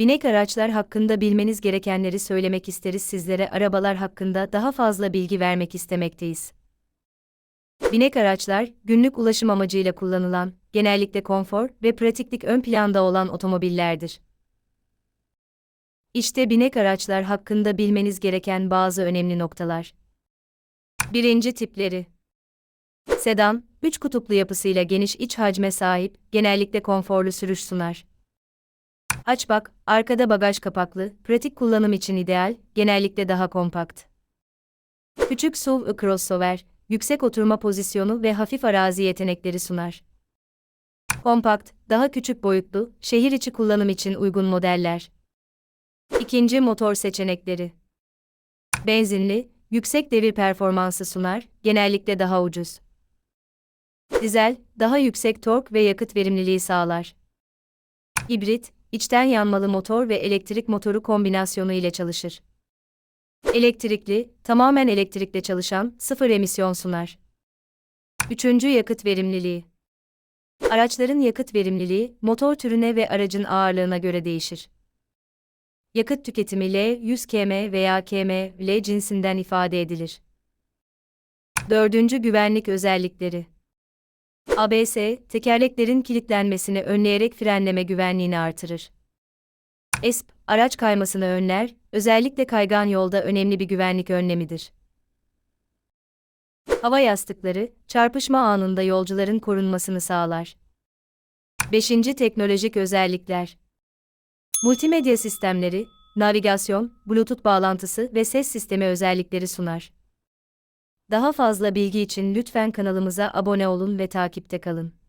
Binek araçlar hakkında bilmeniz gerekenleri söylemek isteriz sizlere arabalar hakkında daha fazla bilgi vermek istemekteyiz. Binek araçlar, günlük ulaşım amacıyla kullanılan, genellikle konfor ve pratiklik ön planda olan otomobillerdir. İşte binek araçlar hakkında bilmeniz gereken bazı önemli noktalar. Birinci tipleri. Sedan, üç kutuplu yapısıyla geniş iç hacme sahip, genellikle konforlu sürüş sunar. Hatchback, arkada bagaj kapaklı, pratik kullanım için ideal, genellikle daha kompakt. Küçük SUV crossover, yüksek oturma pozisyonu ve hafif arazi yetenekleri sunar. Kompakt, daha küçük boyutlu, şehir içi kullanım için uygun modeller. İkinci motor seçenekleri. Benzinli, yüksek devir performansı sunar, genellikle daha ucuz. Dizel, daha yüksek tork ve yakıt verimliliği sağlar. Hibrit, içten yanmalı motor ve elektrik motoru kombinasyonu ile çalışır. Elektrikli, tamamen elektrikle çalışan, sıfır emisyon sunar. Üçüncü yakıt verimliliği. Araçların yakıt verimliliği, motor türüne ve aracın ağırlığına göre değişir. Yakıt tüketimi L 100 km veya km L cinsinden ifade edilir. Dördüncü güvenlik özellikleri. ABS, tekerleklerin kilitlenmesini önleyerek frenleme güvenliğini artırır. ESP, araç kaymasını önler, özellikle kaygan yolda önemli bir güvenlik önlemidir. Hava yastıkları, çarpışma anında yolcuların korunmasını sağlar. 5. Teknolojik özellikler. Multimedya sistemleri, navigasyon, Bluetooth bağlantısı ve ses sistemi özellikleri sunar. Daha fazla bilgi için lütfen kanalımıza abone olun ve takipte kalın.